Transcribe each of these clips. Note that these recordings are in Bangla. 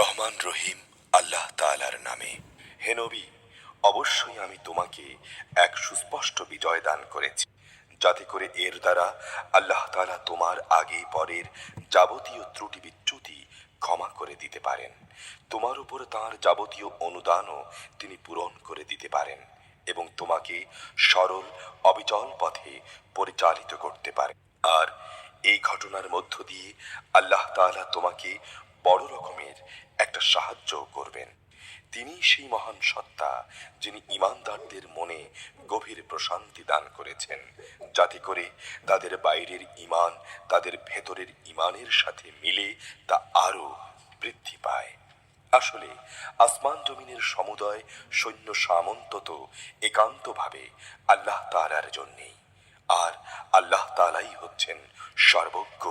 রহমান রহিম, আল্লাহ তাআলার নামে। হে নবী, অবশ্যই আমি তোমাকে এক সুস্পষ্ট বিজয় দান করেছি, যাতে করে এর দ্বারা আল্লাহ তাআলা তোমার আগে পরের যাবতীয় ত্রুটি বিচ্যুতি ক্ষমা করে দিতে পারেন। তোমার উপর তার যাবতীয় অনুদানও তিনি পূরণ করে দিতে পারেন এবং তোমাকে সরল, অবিচল পথে পরিচালিত করতে পারেন। আর এই ঘটনার মধ্য দিয়ে আল্লাহ তাআলা তোমাকে বড় রকমের একটা সাহায্য করবেন। তিনি সেই মহান সত্তা যিনি ইমানদারদের মনে গভীর প্রশান্তি দান করেছেন, যাতে করে তাদের বাইরের ইমান, তাদের ভেতরের ইমানের সাথে মিলে তা আরও বৃদ্ধি পায়। আসলে আসমান জমিনের সমুদয় সৈন্য সামন্ত তো একান্তভাবে আল্লাহ তাআলার জন্যেই। আর আল্লাহ তাআলাই হচ্ছেন সর্বজ্ঞ,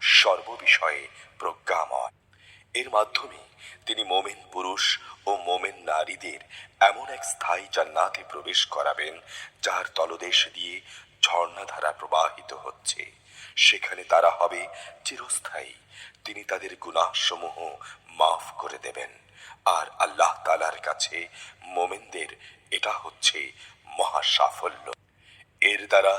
সর্ববিষয়ে প্রজ্ঞাময়। এর মাধ্যমে তিনি মোমেন পুরুষ ও মোমেন নারীদের এমন এক স্থায়ী জান্নাতে প্রবেশ করাবেন, যার তলদেশ দিয়ে ঝর্ণাধারা প্রবাহিত হচ্ছে। সেখানে তারা হবে চিরস্থায়ী। তিনি তাদের গুনাহসমূহ মাফ করে দেবেন। আর আল্লাহ তালার কাছে মোমেনদের এটা হচ্ছে মহা সাফল্য এর দ্বারা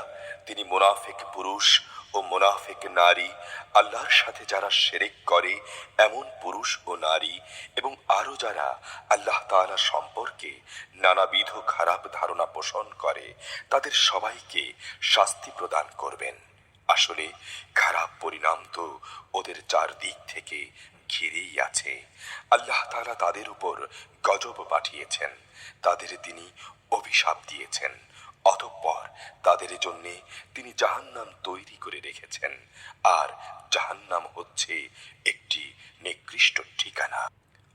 তিনি মুনাফিক পুরুষ ও মুনাফিক নারী আল্লাহর সাথে যারা সেরেক করে, এমন পুরুষ ও নারী এবং আরও যারা আল্লাহ তাআলা সম্পর্কে নানাবিধ খারাপ ধারণা পোষণ করে, তাদের সবাইকে শাস্তি প্রদান করবেন। আসলে খারাপ পরিণাম তো ওদের চারদিক থেকে ঘিরেই আছে। আল্লাহ তালা তাদের উপর গজব পাঠিয়েছেন, তাদের তিনি অভিশাপ দিয়েছেন। অতঃপর তাদের জন্য তিনি জাহান্নাম তৈরি করে রেখেছেন। আর জাহান্নাম হচ্ছে একটি নিকৃষ্ট ঠিকানা।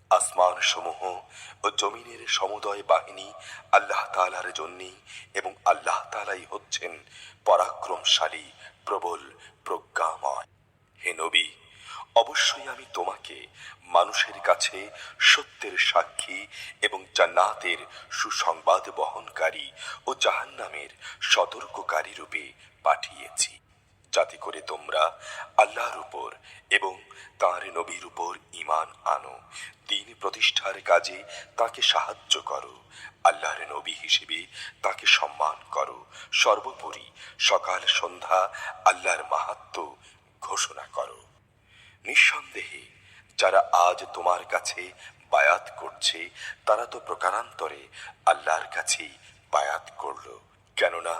আসমান সমূহ ও জমিনের সমুদয় বাহিনী আল্লাহ তালার জন্যই এবং আল্লাহ তালাই হচ্ছেন পরাক্রমশালী, প্রবল, প্রজ্ঞাময়। হে নবী, অবশ্যই আমি তোমাকে মানুষের কাছে সত্যের সাক্ষী এবং জান্নাতের সুসংবাদ বহনকারী ও জাহান্নামের সতর্ককারী রূপে পাঠিয়েছি। যাতে করে তোমরা আল্লাহর উপর এবং তাঁর নবীর উপর ঈমান আনো। দিন প্রতিষ্ঠার কাজে তাকে সাহায্য করো। আল্লাহর নবী হিসেবে তাকে সম্মান করো। সর্বোপরি সকাল সন্ধ্যা আল্লাহর মাহাত্ম ঘোষণা করো। নিঃসন্দেহে যারা আজ তোমার কাছে বায়াত করছে, তারা তো প্রকারান্তরে আল্লাহর কাছেই বায়াত করল। কেননা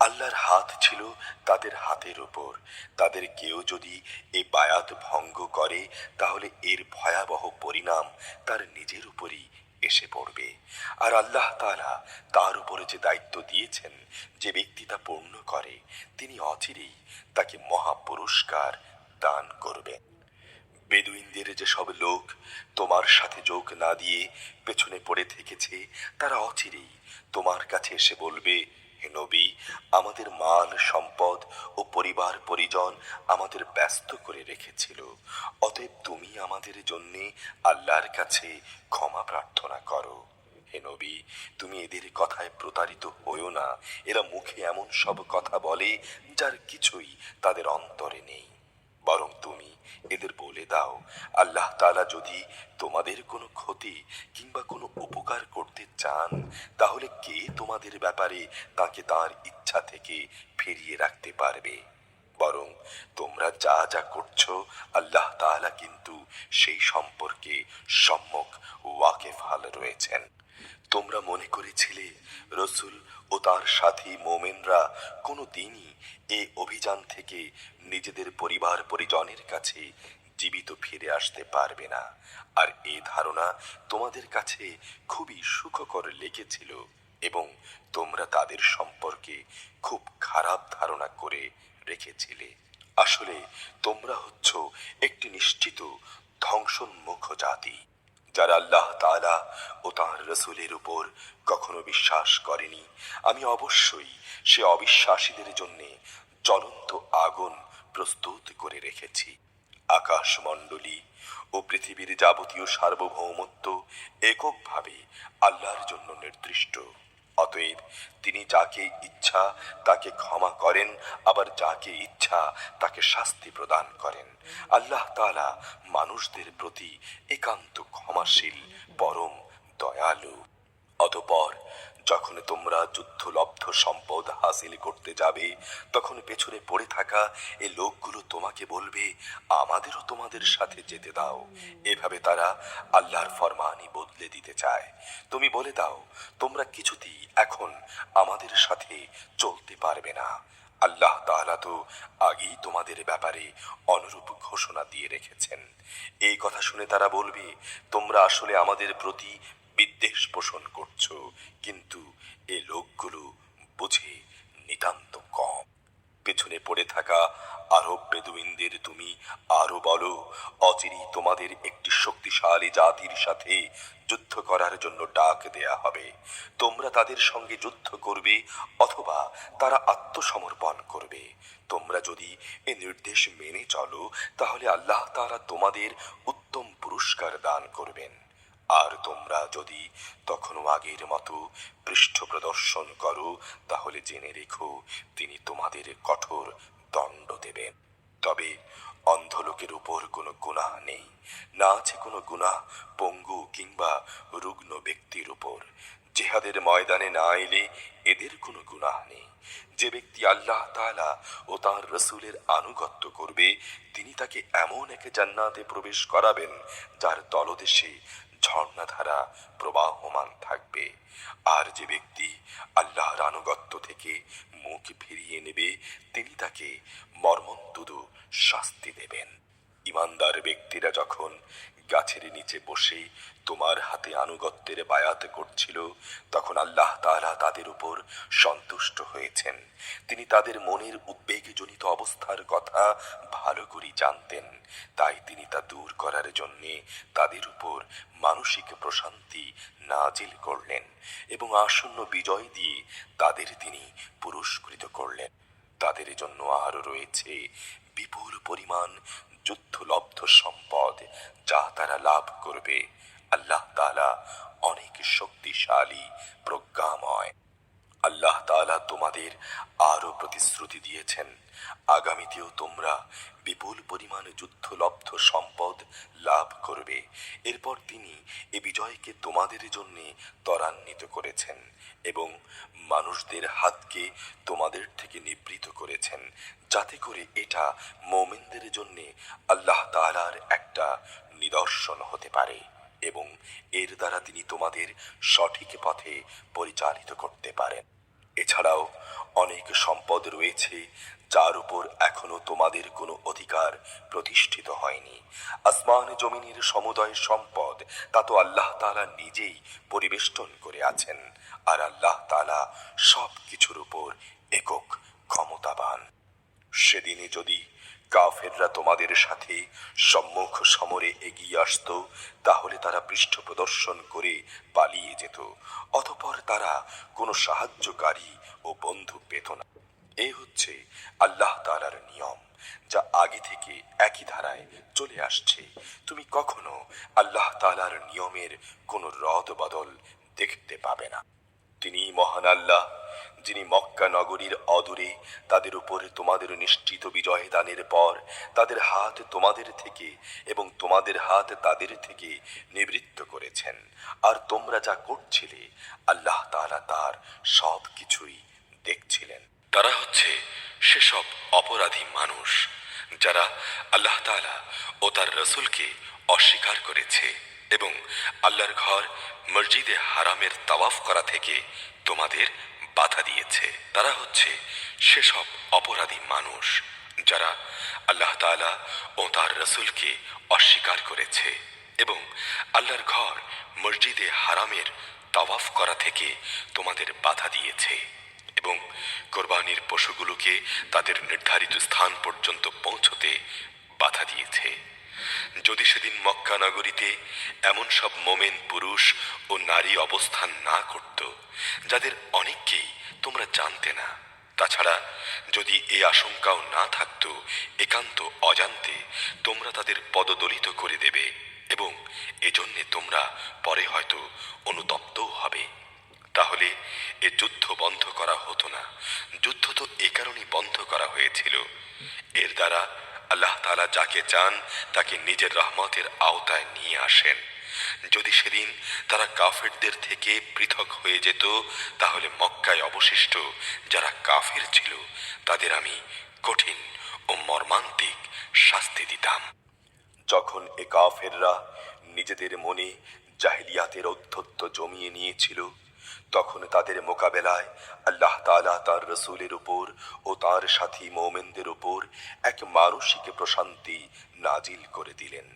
আল্লাহর হাত ছিল তাদের হাতের উপর। তাদের কেউ যদি এ বায়াত ভঙ্গ করে, তাহলে এর ভয়াবহ পরিণাম তার নিজের উপরই এসে পড়বে। আর আল্লাহ তাআলা তার উপরে যে দায়িত্ব দিয়েছেন, যে ব্যক্তি তা পূর্ণ করে, তিনি অচিরেই তাকে মহা পুরস্কার দান করবেন। বেদুইনদের যেসব লোক তোমার সাথে যোগ না দিয়ে পেছনে পড়ে থেকেছে, তারা অচিরেই তোমার কাছে এসে বলবে, হে নবী, আমাদের মাল সম্পদ ও পরিবার পরিজন আমাদের ব্যস্ত করে রেখেছিল। অতএব তুমি আমাদের জন্যে আল্লাহর কাছে ক্ষমা প্রার্থনা করো। হে নবী, তুমি এদের কথায় প্রতারিত হইও না। এরা মুখে এমন সব কথা বলে যার কিছুই তাদের অন্তরে নেই। বরং তুমি এদের বলে দাও, আল্লাহ তালা যদি তোমাদের কোনো ক্ষতি কিংবা কোনো উপকার করতে চান, তাহলে কে তোমাদের ব্যাপারে তাকে তার ইচ্ছা থেকে ফিরিয়ে রাখতে পারবে? বরং তোমরা যা যা করছ, আল্লাহ তাআলা কিন্তু সেই সম্পর্কে সম্যক ওয়াকেফ হাল রয়েছেন। তোমরা মনে করেছিলে, রসুল ও তার সাথী মোমেনরা কোনো দিনই এ অভিযান থেকে নিজেদের পরিবার পরিজনের কাছে জীবিত ফিরে আসতে পারবে না। আর এ ধারণা তোমাদের কাছে খুবই সুখকর লেগেছিল এবং তোমরা তাদের সম্পর্কে খুব খারাপ ধারণা করে রেখেছিলে। আসলে তোমরা হচ্ছ একটি নিশ্চিত ধ্বংসোন্মুখ জাতি। যারা আল্লাহ তালা ও তাঁর রসুলের উপর কখনো বিশ্বাস করেনি, আমি অবশ্যই সে অবিশ্বাসীদের জন্য জ্বলন্ত আগুন প্রস্তুত করে রেখেছি। আকাশমণ্ডলী ও পৃথিবীর যাবতীয় সার্বভৌমত্ব এককভাবে আল্লাহর জন্য নির্দিষ্ট। অতএব তিনি যাকে ইচ্ছা, তাকে ক্ষমা করেন, আবার যাকে ইচ্ছা, তাকে শাস্তি প্রদান করেন। আল্লাহ তাআলা মানুষদের প্রতি একান্ত ক্ষমাশীল, পরম দয়ালু। অতপর যখন তোমরা যুদ্ধলব্ধ সম্পদ হাসিল করতে যাবে, তখন পেছনে পড়ে থাকা এই লোকগুলো তোমাকে বলবে, আমাদেরও তোমাদের সাথে যেতে দাও। এভাবে তারা আল্লাহর ফরমানই বদলে দিতে চায়। তুমি বলে দাও, তোমরা কিছুতেই এখন আমাদের সাথে চলতে পারবে না। আল্লাহ তাআলা তো আগেই তোমাদের ব্যাপারে অনুরূপ ঘোষণা দিয়ে রেখেছেন। এই কথা শুনে তারা বলবে, তোমরা আসলে আমাদের প্রতি বিদ্বেষ পোষণ করছ, কিন্তু এ লোকগুলো বুঝে নিতান্ত কম। পেছনে পড়ে থাকা আরব বেদুইনদের তুমি আরও বলো অচিরি তোমাদের একটি শক্তিশালী জাতির সাথে যুদ্ধ করার জন্য ডাক দেয়া হবে। তোমরা তাদের সঙ্গে যুদ্ধ করবে অথবা তারা আত্মসমর্পণ করবে। তোমরা যদি এ নির্দেশ মেনে চলো, তাহলে আল্লাহ তারা তোমাদের উত্তম পুরস্কার দান করবেন। আর তোমরা যদি তখনও আগের মতো পৃষ্ঠ প্রদর্শন করো, তাহলে জেনে রেখো, তিনি তোমাদের কঠোর দণ্ড দেবেন। তবে অন্ধ লোকের উপর কোনো গুনাহ নেই। না আছে কোনো গুনাহ পঙ্গু কিংবা রুগ্ন ব্যক্তির উপর। জেহাদের ময়দানে না এলে এদের কোনো গুনাহ নেই। যে ব্যক্তি আল্লাহ তাআলা ও তার রসুলের আনুগত্য করবে, তিনি তাকে এমন এক জান্নাতে প্রবেশ করাবেন, যার তলদেশে ঝর্ণাধারা প্রবাহমান থাকবে। আর যে ব্যক্তি আল্লাহর আনুগত্য থেকে মুখ ফিরিয়ে নেবে, তিনি তাকে মর্মন্তুদু শাস্তি দেবেন। ইমানদার ব্যক্তিরা যখন গাছের নিচে বসে তোমার হাতে আনুগত্যের বায়াত করছিল, তখন আল্লাহ তাআলা তাদের উপর সন্তুষ্ট হয়েছেন। তিনি তাদের মনের উদ্বেগজনিত অবস্থার কথা ভালো করে জানতেন। তাই তিনি তা দূর করার জন্যে তাদের উপর মানসিক প্রশান্তি নাজিল করলেন এবং আসন্ন বিজয় দিয়ে তাদের তিনি পুরস্কৃত করলেন। তাদের জন্য আরও রয়েছে বিপুল পরিমাণ যুদ্ধলব্ধ সম্পদ যা তারা লাভ করবে। আল্লাহ তালা অনেক শক্তিশালী প্রজ্ঞাময়। আল্লাহ তাআলা তোমাদের আরও প্রতিশ্রুতি দিয়েছেন। আগামীতেও তোমরা বিপুল পরিমাণ যুদ্ধলব্ধ সম্পদ লাভ করবে। এরপর তিনি এ বিজয়কে তোমাদের জন্য ত্বরান্বিত করেছেন এবং মানুষদের হাতকে তোমাদের থেকে নিবৃত করেছেন, যাতে করে এটা মোমেনদের জন্য আল্লাহ তাআলার একটা নিদর্শন হতে পারে এবং এর দ্বারা তিনি তোমাদের সঠিক পথে পরিচালিত করতে পারেন। এছাড়াও অনেক সম্পদ রয়েছে যার উপর এখনও তোমাদের কোনো অধিকার প্রতিষ্ঠিত হয়নি। আসমান জমিনের সমুদয় সম্পদ, তা তো আল্লাহ তালা নিজেই পরিবেষ্টন করে আছেন। আর আল্লাহ তালা সব কিছুর উপর একক ক্ষমতাবান। সেদিনে যদি কাফেররা তোমাদের সাথে সম্মুখ সমরে এগিয়ে আসত, তাহলে তারা পৃষ্ঠ প্রদর্শন করে পালিয়ে যেত। অতপর তারা কোনো সাহায্যকারী ও বন্ধু পেত না। এ হচ্ছে আল্লাহ তাআলার নিয়ম, যা আগে থেকে একই ধারায় চলে আসছে। তুমি কখনো আল্লাহ তাআলার নিয়মের কোনো রদ বদল দেখতে পাবে না। তিনি মহান আল্লাহ, যিনি মক্কা নগরীর অদূরে তাদের উপর তোমাদের নিশ্চিত বিজয় দানের পর তাদের হাত তোমাদের থেকে এবং তোমাদের হাত তাদের থেকে নিবৃত্ত করেছেন। আর তোমরা যা করছিলে, আল্লাহ তাআলা তার সব কিছুই দেখছিলেন। তারা হচ্ছে সেসব অপরাধী মানুষ যারা আল্লাহ তাআলা ও তার রসুলকে অস্বীকার করেছে। এবং আল্লাহর ঘর মসজিদে হারামের তাওয়াফ করা থেকে তোমাদের বাধা দিয়েছে। তারা হচ্ছে সেসব অপরাধী মানুষ যারা আল্লাহ তাআলা ও তার রসুলকে অস্বীকার করেছে এবং আল্লাহর ঘর মসজিদে হারামের তাওয়াফ করা থেকে তোমাদের বাধা দিয়েছে এবং কোরবানির পশুগুলোকে তাদের নির্ধারিত স্থান পর্যন্ত পৌঁছতে বাধা দিয়েছে। যদি সেদিন মক্কা নগরীতে এমন সব মোমেন পুরুষ ও নারী অবস্থান না করত, যাদের অনেককেই তোমরা জানতে না। তাছাড়া যদি এ আশঙ্কাও না থাকত, একান্ত অজান্তে তোমরা তাদের পদদলিত করে দেবে এবং এজন্যে তোমরা পরে হয়তো অনুতপ্তও হবে। তাহলে এ যুদ্ধ বন্ধ করা হতো না। যুদ্ধ তো এ কারণেই বন্ধ করা হয়েছিল। এর দ্বারা আল্লাহ তালা যাকে চান তাকে নিজের রহমতের আওতায় নিয়ে আসেন। যদি সেদিন তারা কাফেরদের থেকে পৃথক হয়ে যেত, তাহলে মক্কায় অবশিষ্ট যারা কাফের ছিল, তাদের আমি কঠিন ও মর্মান্তিক শাস্তি দিতাম। যখন এ কাফেররা নিজেদের মনে জাহিলিয়াতের অধ্যত্ব জমিয়ে নিয়েছিল তখন তাদের মোকাবেলায় আল্লাহ তাআলা তার রসুলের উপর ও তার সাথী মোমেনদের উপর এক মানসিক প্রশান্তি নাজিল করে দিলেন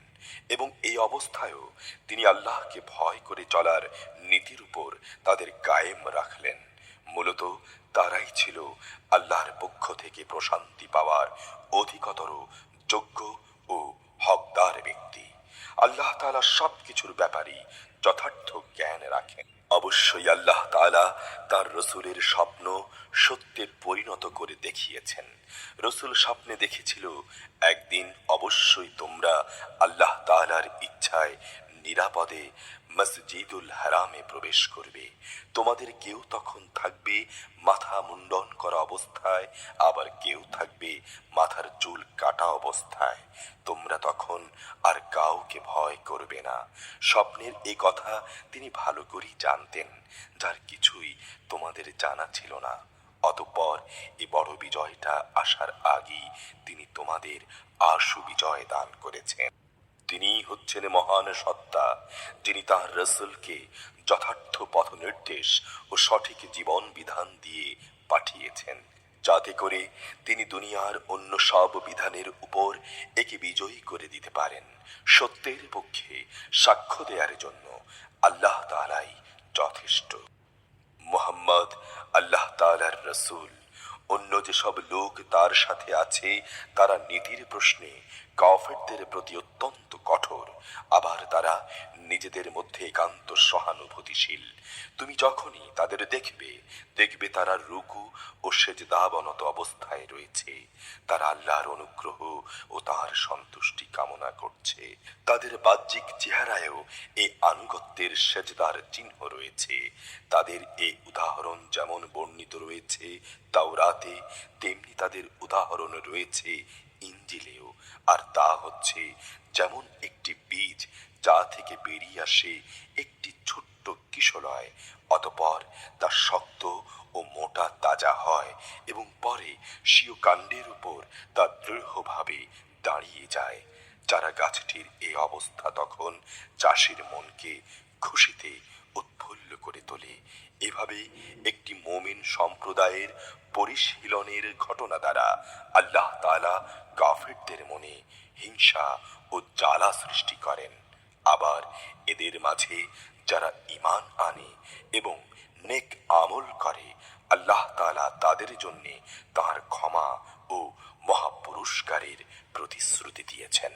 এবং এই অবস্থায়ও তিনি আল্লাহকে ভয় করে চলার নীতির উপর তাদের কায়েম রাখলেন। মূলত তারাই ছিল আল্লাহর পক্ষ থেকে প্রশান্তি পাওয়ার অধিকতর যোগ্য ও হকদার ব্যক্তি। আল্লাহ তাআলা সব কিছুর ব্যাপারেই যথার্থ জ্ঞান রাখেন। অবশ্যই আল্লাহ তালা তার রসুলের স্বপ্ন সত্যে পরিণত করে দেখিয়েছেন। রসুল স্বপ্নে দেখেছিল, একদিন অবশ্যই তোমরা আল্লাহ তালার ইচ্ছায় নিরাপদে মসজিদুল হারামে প্রবেশ করবে। তোমাদের কেউ তখন থাকবে মাথা মুন্ডন করা অবস্থায়, আবার কেউ থাকবে মাথার চুল কাটা অবস্থায়। তোমরা তখন আর কাউকে ভয় করবে না। স্বপ্নের এ কথা তিনি ভালো করেই জানতেন, যার কিছুই তোমাদের জানা ছিল না। অতঃপর এ বড় বিজয়টা আসার আগেই তিনি তোমাদের আশু বিজয় দান করেছেন। তিনি হচ্ছেন মহান সত্তা, যিনি তার রসুলকে যথার্থ পথ নির্দেশ ও সঠিক জীবন বিধান দিয়ে পাঠিয়েছেন। যাতে করে তিনি দুনিয়ার অন্য সব বিধানের উপর একে বিজয়ী করে দিতে পারেন। সত্যের পক্ষে সাক্ষ্য দেওয়ার জন্য আল্লাহ তাআলাই যথেষ্ট। মোহাম্মদ আল্লাহ তাআলার রসুল। অন্য যেসব লোক তার সাথে আছে, তারা নীতির প্রশ্নে কাফেরদের প্রতি অত্যন্ত কঠোর, আবার তারা নিজেদের মধ্যে একান্ত সহানুভূতিশীল। তুমি যখনই তাদের দেখবে দেখবে তারা রুকু ও সেজদাবনত অবস্থায় রয়েছে। তারা আল্লাহর অনুগ্রহ ও তার সন্তুষ্টি কামনা করছে। তাদের বাহ্যিক চেহারায়ও এই আনুগত্যের সেজদার চিহ্ন রয়েছে। তাদের এই উদাহরণ যেমন বর্ণিত রয়েছে তাওরাতে, তেমনি তাদের উদাহরণ রয়েছে ইঞ্জিলেও। আর তা হচ্ছে যেমন একটি বীজ যা থেকে বেরিয়ে আসে একটি ছোট্ট কিশলয়, অতপর তা শক্ত ও মোটা তাজা হয় এবং পরে স্বীয় কাণ্ডের উপর তা দৃঢ়ভাবে দাঁড়িয়ে যায়। যারা গাছটির এই অবস্থা তখন চাষির মনকে খুশিতে উৎফুল্ল করে তোলে। এভাবে একটি মোমিন সম্প্রদায়ের পরিশীলনের ঘটনা দ্বারা আল্লাহ তাআলা কাফেরদের মনে হিংসা ও জ্বালা সৃষ্টি করেন। আবার এদের মাঝে যারা ঈমান আনে এবং নেক আমল করে, আল্লাহ তাআলা তাদের জন্যে তার ক্ষমা ও মহাপুরস্কারের প্রতিশ্রুতি দিয়েছেন।